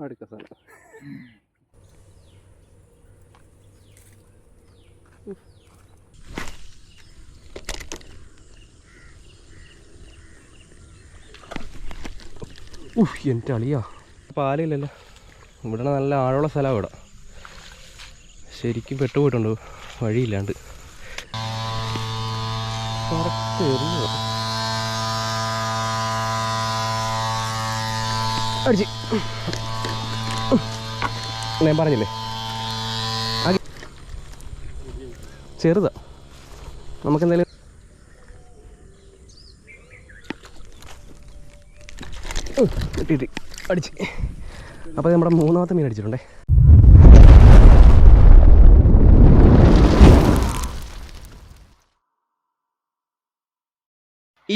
അടുത്ത സ്ഥലം എന്റെ അളിയാ. പാലില്ലല്ലോ. ഇവിടെ നല്ല ആഴമുള്ള സ്ഥലമാണ് ഇവിടെ. ശരിക്കും പെട്ടുപോയിട്ടുണ്ട്? വഴിയില്ലാണ്ട്. കറക്റ്റ് അടിച്ച്. ഞാൻ പറഞ്ഞില്ലേ? ചെറുതാ. നമുക്കെന്തായാലും കിട്ടിയിട്ട് കിട്ടി കിട്ടി. അടിച്ച്. അപ്പോൾ നമ്മുടെ മൂന്നാമത്തെ മീൻ അടിച്ചിട്ടുണ്ടേ.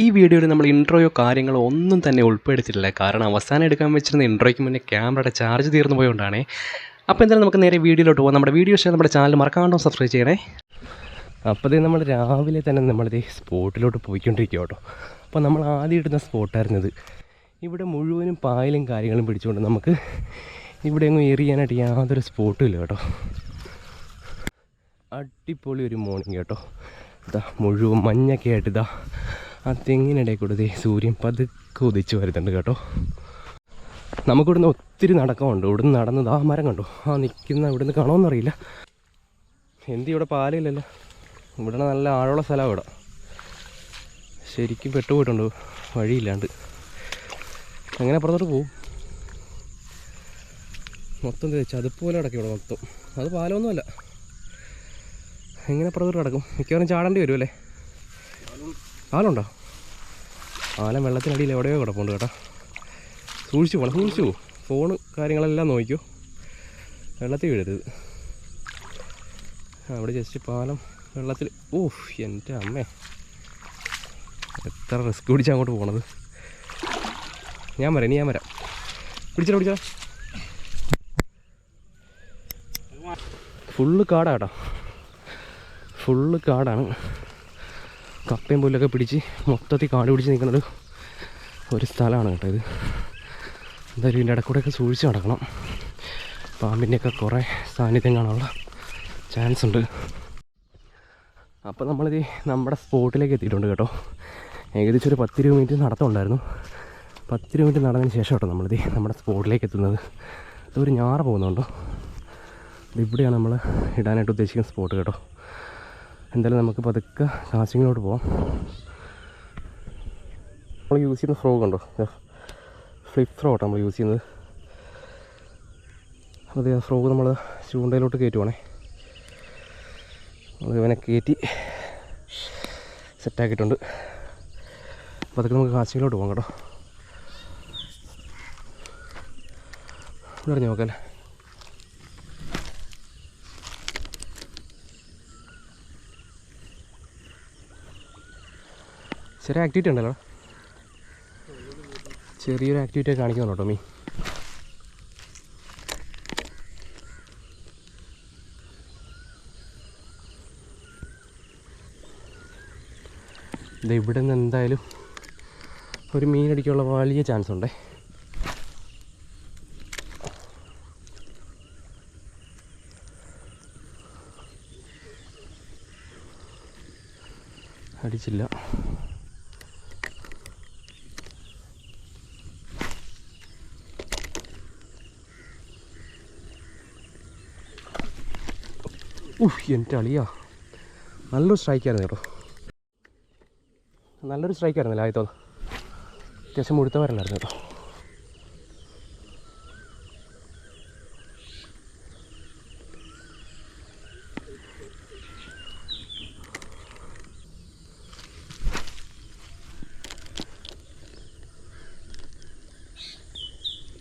ഈ വീഡിയോയിൽ നമ്മൾ ഇൻട്രോയോ കാര്യങ്ങളോ ഒന്നും തന്നെ ഉൾപ്പെടുത്തിയിട്ടില്ല. കാരണം അവസാനം എടുക്കാൻ വെച്ചിരുന്ന ഇൻട്രോയ്ക്ക് മുന്നേ ക്യാമറയുടെ ചാർജ് തീർന്നു പോയതുകൊണ്ടാണ് അപ്പോൾ എന്തായാലും നമുക്ക് നേരെ വീഡിയോയിലോട്ട് പോകാം നമ്മുടെ വീഡിയോ ഇഷ്ടം നമ്മുടെ ചാനൽ മറക്കാണ്ടോ സബ്സ്ക്രൈബ് ചെയ്യണേ. അപ്പോൾ നമ്മൾ രാവിലെ തന്നെ നമ്മളിത് സ്പോട്ടിലോട്ട് പോയിക്കൊണ്ടിരിക്കുക കേട്ടോ അപ്പോൾ നമ്മൾ ആദ്യം ഇടുന്ന സ്പോട്ടായിരുന്നത് ഇവിടെ മുഴുവനും പായലും കാര്യങ്ങളും പിടിച്ചുകൊണ്ട് നമുക്ക് ഇവിടെ എങ്ങും എറിയാനായിട്ട് യാതൊരു സ്പോട്ടും ഇല്ല കേട്ടോ. അടിപൊളി ഒരു മോർണിംഗ് കേട്ടോ. ഇതാ മുഴുവൻ മഞ്ഞൊക്കെ ആയിട്ട് ഇതാ ആ തെങ്ങിനിടയിൽ കൂടെ സൂര്യൻ പതുക്കെ ഉദിച്ച് വരുന്നുണ്ട് കേട്ടോ. നമുക്കിവിടുന്ന് ഒത്തിരി നടക്കമുണ്ട്. ഇവിടുന്ന് നടന്നത് ആ മരം കണ്ടു? ആ നിൽക്കുന്ന ഇവിടുന്ന് കാണുമെന്നറിയില്ല. എന്തി ഇവിടെ പാലില്ലല്ലോ ഇവിടെ നല്ല ആഴമുള്ള സ്ഥലമാണ് ഇവിടെ. ശരിക്കും പെട്ടുപോയിട്ടുണ്ട്? വഴിയില്ലാണ്ട്. അങ്ങനെ അപ്പുറത്തോട്ട് പോവും. മൊത്തം ദേ അതുപോലെ കിടക്കും ഇവിടെ മൊത്തം. അത് പാലമൊന്നുമല്ല. എങ്ങനെ അപ്പുറത്തോട്ട് കിടക്കും മിക്കവാറും ചാടേണ്ടി വരും അല്ലേ? പാലുണ്ടോ പാലം വെള്ളത്തിനടിയിൽ എവിടെയോ കിടപ്പുണ്ട് കേട്ടോ. സൂക്ഷിച്ചു പോകണം സൂക്ഷിച്ചു ഫോണ് കാര്യങ്ങളെല്ലാം നോക്കിക്കോ. വെള്ളത്തിൽ വീഴരുത്. അവിടെ ജസ്റ്റ് പാലം വെള്ളത്തിൽ. ഓ എന്റെ അമ്മേ. എത്ര റിസ്ക് പിടിച്ചാൽ അങ്ങോട്ട് പോണത്? ഞാൻ വരാം ഇനി ഞാൻ വരാം. പിടിച്ചോ പിടിച്ചോ. ഫുള്ള് കാടാട്ടോ ഫുള്ള് കാടാണ്. കപ്പയും പുല്ലൊക്കെ പിടിച്ച് മൊത്തത്തിൽ കാട് പിടിച്ച് നിൽക്കുന്നത് ഒരു സ്ഥലമാണ് കേട്ടോ ഇത്. എന്തായാലും ഇതിന്റെ ഇടക്കൂടെയൊക്കെ സൂക്ഷിച്ച് നടക്കണം. പാമ്പിന്റെയൊക്കെ കുറേ സാന്നിധ്യം കാണാനുള്ള ചാൻസ് ഉണ്ട്. അപ്പോൾ നമ്മളിത് നമ്മുടെ സ്പോട്ടിലേക്ക് എത്തിയിട്ടുണ്ട് കേട്ടോ. ഏകദേശം ഒരു പത്ത് ഇരുപത് മിനിറ്റ് നടത്തമുണ്ടായിരുന്നു. പത്ത് ഇരുപത് മിനിറ്റ് നടന്നതിന് ശേഷം കേട്ടോ നമ്മളിത് നമ്മുടെ സ്പോട്ടിലേക്ക് എത്തുന്നത്. ഇതൊരു ഞാറ് പോകുന്നുണ്ടോ? ഇവിടെയാണ് നമ്മൾ ഇടാനായിട്ട് ഉദ്ദേശിക്കുന്ന സ്പോട്ട് കേട്ടോ. എന്തായാലും നമുക്ക് പതുക്കെ കാശിങ്ങിലോട്ട് പോവാം. നമ്മൾ യൂസ് ചെയ്യുന്ന ഫ്രോ കണ്ടോ ഫ്ലിപ്പ് ഫ്രോ ആട്ടോ നമ്മൾ യൂസ് ചെയ്യുന്നത്. അത് ഫ്രോഗ് നമ്മൾ ചൂണ്ടയിലോട്ട് കയറ്റുവാണേ. നമ്മൾ ഇവനെ കയറ്റി സെറ്റാക്കിയിട്ടുണ്ട് അപ്പോൾ അതൊക്കെ നമുക്ക് കാശിയിലോട്ട് പോകാം കേട്ടോ. ഇവിടെ അറിഞ്ഞു നോക്കാം ചെറിയ ആക്ടിവിറ്റി ഉണ്ടല്ലോ. ചെറിയൊരു ആക്ടിവിറ്റി കാണിക്കുന്നു കേട്ടോ മീ ഇത് ഇവിടെ നിന്ന് എന്തായാലും ഒരു മീൻ അടിക്കാനുള്ള വലിയ ചാൻസ് ഉണ്ടേ. അടിച്ചില്ല. എന്റെ അളിയാ. നല്ലൊരു സ്ട്രൈക്കായിരുന്നു കേട്ടോ. നല്ലൊരു സ്ട്രൈക്കായിരുന്നില്ല ആദ്യത്തോ അത്യാവശ്യം മുഴുത്ത മുഴുത്തവരല്ലായിരുന്നു കേട്ടോ.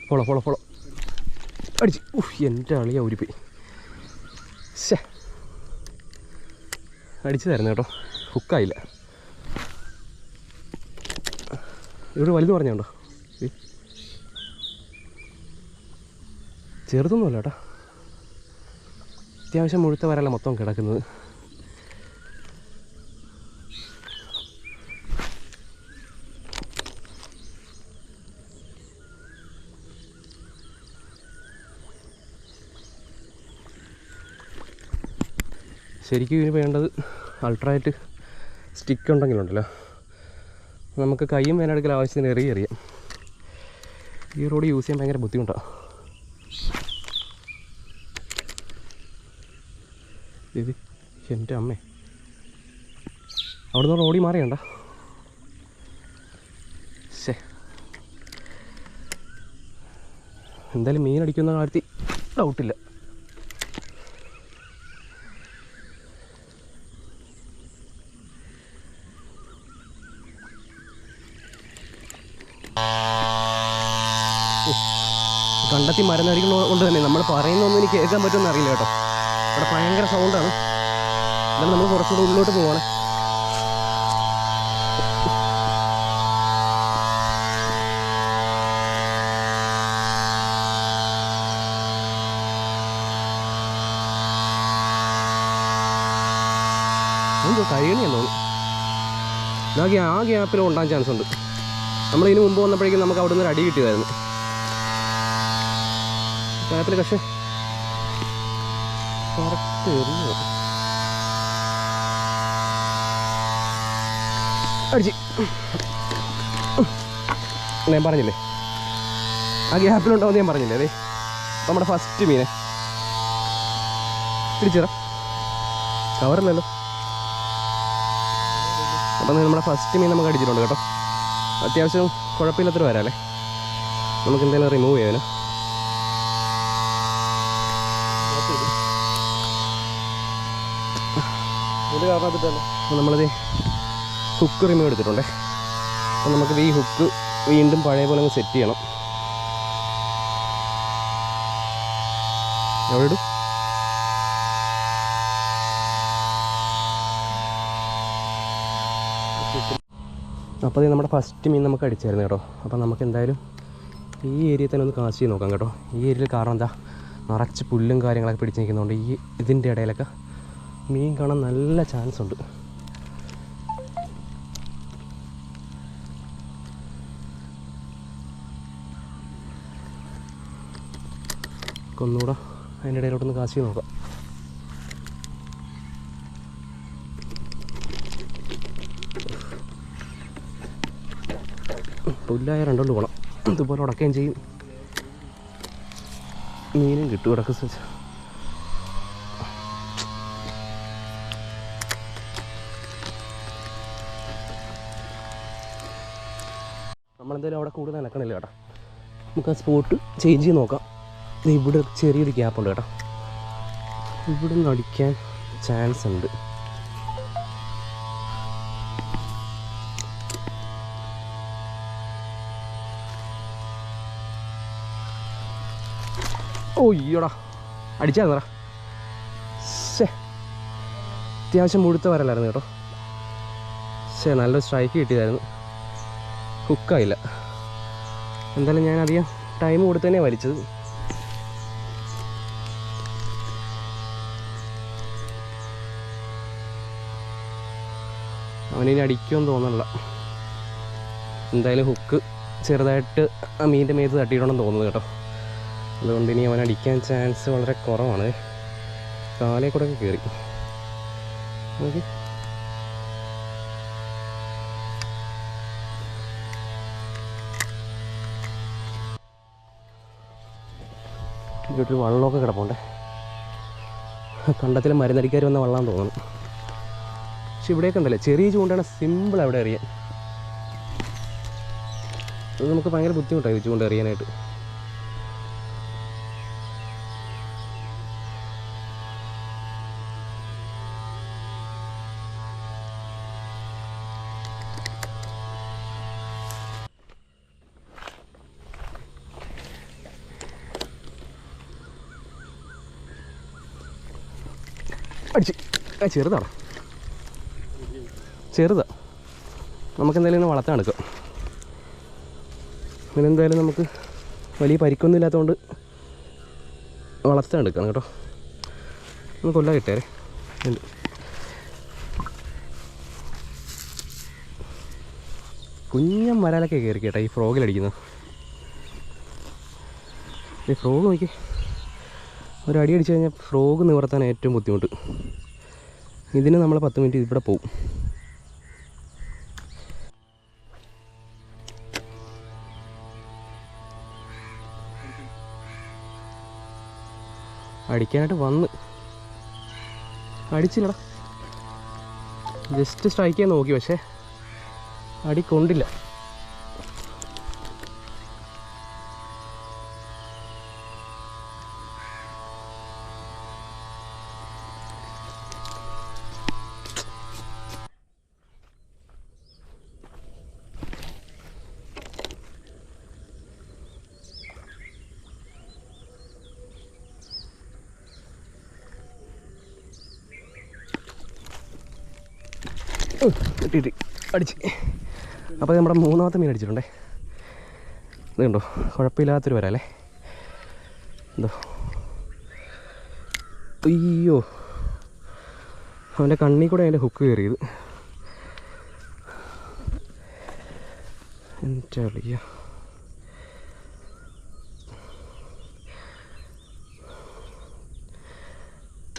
ഫോളോ ഫോളോ ഫോളോ അടിച്ച്. ഉഫ് എന്റെ അളിയാ ഉരിപ്പോയി ശേ അടിച്ചതായിരുന്നു കേട്ടോ. ഹുക്കായില്ല ഇവിടെ വലുത് പറഞ്ഞുണ്ടോ ചെറുതൊന്നുമല്ല കേട്ടോ. അത്യാവശ്യം മുഴുത്ത വരല്ല മൊത്തം കിടക്കുന്നത്. ശരിക്കും ഇതിന് വേണ്ടത് അൾട്രായിട്ട് സ്റ്റിക്ക് ഉണ്ടെങ്കിലുണ്ടല്ലോ. നമുക്ക് കൈയും വേനടുക്കൽ ആവശ്യത്തിന് എറിയ എറിയാം. ഈ റോഡ് യൂസ് ചെയ്യാൻ ഭയങ്കര ബുദ്ധിമുട്ടാണ് ഇത് എന്റെ അമ്മേ. അവിടുന്ന് റോഡി മാറിയണ്ട. ശേ എന്തായാലും മീൻ അടിക്കുന്ന കാര്യത്തിൽ ഡൗട്ടില്ല കണ്ടെത്തി മരുന്നടിക്കുന്ന കൊണ്ട് തന്നെ നമ്മൾ പറയുന്നൊന്നും എനിക്ക് കേൾക്കാൻ പറ്റുമെന്ന് അറിയില്ല കേട്ടോ. അവിടെ ഭയങ്കര സൗണ്ടാണ് എന്നാലും നമ്മൾ കുറച്ചുകൂടെ ഉള്ളിലോട്ട് പോവാണ്. എന്തോ കഴിയണിയെന്ന് തോന്നുന്നു ആ ഗ്യാപ്പിൽ ഉണ്ടാകാൻ ചാൻസ് ഉണ്ട്. നമ്മൾ ഇതിന് മുമ്പ് വന്നപ്പോഴേക്കും നമുക്ക് അവിടെ നിന്ന് ഒരു അടി കിട്ടിയതായിരുന്നു. ഗ്യാപ്പിൽ പക്ഷേ കറക്റ്റ് അടിച്ച്. ഞാൻ പറഞ്ഞില്ലേ? ആ ഗ്യാപ്പിലുണ്ടാവും ഞാൻ പറഞ്ഞില്ലേ അതെ? നമ്മുടെ ഫസ്റ്റ് മീനെ. പിടിച്ചിറ കവറില്ലല്ലോ അപ്പം നമ്മുടെ ഫസ്റ്റ് മീൻ നമുക്ക് അടിച്ചിട്ടുണ്ട് കേട്ടോ. അത്യാവശ്യം കുഴപ്പമില്ലാത്തൊരു വരാല്ലേ നമുക്ക് എന്തായാലും റിമൂവ് ചെയ്യാനോ ഇത് കാരണത്തിട്ടല്ലോ അപ്പോൾ നമ്മളിത് ഹുക്ക് റിമൂവ് എടുത്തിട്ടുണ്ടേ. അപ്പോൾ നമുക്ക് ഈ ഹുക്ക് വീണ്ടും പഴയ പോലെ സെറ്റ് ചെയ്യണം. എവിടെ ഇടും? അപ്പോൾ നമ്മുടെ ഫസ്റ്റ് മീൻ നമുക്ക് അടിച്ചായിരുന്നു കേട്ടോ. അപ്പോൾ നമുക്ക് എന്തായാലും ഈ ഏരിയയിൽ തന്നെ ഒന്ന് കാശ് ചെയ്ത് നോക്കാം കേട്ടോ. ഈ ഏരിയയിൽ കാരണം എന്താ? നിറച്ച് പുല്ലും കാര്യങ്ങളൊക്കെ പിടിച്ച് നിൽക്കുന്നതുകൊണ്ട് ഈ ഇതിന്റെ ഇടയിലൊക്കെ മീൻ കാണാൻ നല്ല ചാൻസ് ഉണ്ട്. ഒന്നുകൂടെ അതിന്റെ ഇടയിലോട്ടൊന്ന് കാശി നോക്കാം. പുല്ലായ രണ്ടുകൊണ്ട് പോകണം ഇതുപോലെ ഉടക്കുകയും ചെയ്യും. മീനും കിട്ടും ഉടക്ക നമ്മളെന്തായാലും അവിടെ കൂടുതൽ നടക്കണില്ല കേട്ടോ. നമുക്ക് ആ സ്പോട്ട് ചേഞ്ച് ചെയ്ത് നോക്കാം. ഇവിടെ ചെറിയൊരു ഗ്യാപ്പ് ഉണ്ട് കേട്ടോ. ഇവിടെ നിന്ന് അടിക്കാൻ ചാൻസ് ഉണ്ട്. ഓ അയ്യോടാ അടിച്ചാ നിറ ശേ അത്യാവശ്യം മുഴുത്ത വരലായിരുന്നു കേട്ടോ. ശേ നല്ലൊരു സ്ട്രൈക്ക് കിട്ടിയതായിരുന്നു. ഹുക്കായില്ല എന്തായാലും ഞാൻ അധികം ടൈം കൊടുത്ത് തന്നെ വലിച്ചത്. അവനിനി അടിക്കുമെന്ന് തോന്നണില്ല. എന്തായാലും ഹുക്ക് ചെറുതായിട്ട് ആ മീന്റെ മേത്ത് തട്ടിയിടണമെന്ന് തോന്നുന്നു കേട്ടോ. അതുകൊണ്ട് ഇനി അവൻ അടിക്കാൻ ചാൻസ് വളരെ കുറവാണ്. കാലേ കൂടെ ഒക്കെ കയറി നോക്കി ഇതിലൊരു വള്ളമൊക്കെ കിടപ്പുണ്ട്. കണ്ടത്തിൽ മരുന്നടിക്കാർ വന്ന വള്ളം തോന്നുന്നു. പക്ഷെ ഇവിടെയൊക്കെ ഉണ്ടല്ലേ? ചെറിയ ചൂണ്ടാണ് സിമ്പിൾ അവിടെ അറിയാൻ അത് നമുക്ക് ഭയങ്കര ബുദ്ധിമുട്ടായി ചൂണ്ട എറിയാനായിട്ട്. അടിച്ച്. ചെറുതാണ് ചെറുതാ നമുക്ക് എന്തായാലും ഇന്ന് വളർത്താൻ എടുക്കാം. ഇതിനെന്തായാലും നമുക്ക് വലിയ പരിക്കൊന്നും ഇല്ലാത്തതുകൊണ്ട് വളർത്താൻ എടുക്കാം കേട്ടോ. ഒന്ന് കൊല്ലാ കിട്ടേരെ ഉണ്ട് കുഞ്ഞൻ വരാലൊക്കെ കയറി കേട്ടോ ഈ ഫ്രോഗിലടിക്കുന്നത് ഈ ഫ്രോഗ് നോക്കി ഒരു അടി അടിച്ചു കഴിഞ്ഞാൽ ഫ്രോഗ് നിവർത്താൻ ഏറ്റവും ബുദ്ധിമുട്ട്. ഇതിന് നമ്മൾ പത്ത് മിനിറ്റ് ഇവിടെ പോകും അടിക്കാനായിട്ട് വന്ന്. അടിച്ചില്ലടാ. ജസ്റ്റ് സ്ട്രൈക്ക് ചെയ്യാൻ നോക്കി പക്ഷേ അടി കൊണ്ടില്ല. കിട്ടി കിട്ടി അടിച്ച്. അപ്പോൾ നമ്മുടെ മൂന്നാമത്തെ മീൻ അടിച്ചിട്ടുണ്ടേ. ഇത് കണ്ടോ? കുഴപ്പമില്ലാത്തൊരു വരാല്ലേ എന്തോ അയ്യോ. അവന്റെ കണ്ണിൽ കൂടെ അതിന്റെ ഹുക്ക് കയറിയത്. എന്റെ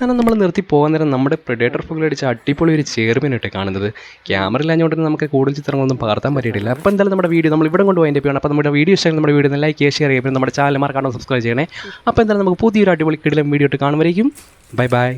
കാരണം നമ്മൾ നിർത്തി പോകാൻ നേരം നമ്മുടെ പ്രെഡേറ്റർ ഫുൾ അടിച്ച അടിപൊളി ഒരു ചേർമീനിട്ട് കാണുന്നത്. ക്യാമറ ഇല്ലാഞ്ഞുകൊണ്ട് നമുക്ക് കൂടുതൽ ചിത്രങ്ങളൊന്നും പകർത്താൻ പറ്റിയിട്ടില്ല. അപ്പോൾ എന്തായാലും നമ്മുടെ വീഡിയോ നമ്മൾ ഇവിടെ കൊണ്ട് പോയിന്റെ അപ്പോൾ നമ്മുടെ വീഡിയോ ഇഷ്ടമായി നമ്മുടെ വീഡിയോ ലൈക്ക് ചെയ്യുക ഷെയർ ചെയ്യുക. നമ്മുടെ ചാനൽ മാർക്കാണോ സബ്സ്ക്രൈബ് ചെയ്യണേ. അപ്പോൾ എന്തായാലും നമുക്ക് പുതിയൊരു അടിപൊളി കിടിലം വീഡിയോ ഇട്ട് കാണുമായിരിക്കും ബൈ ബൈ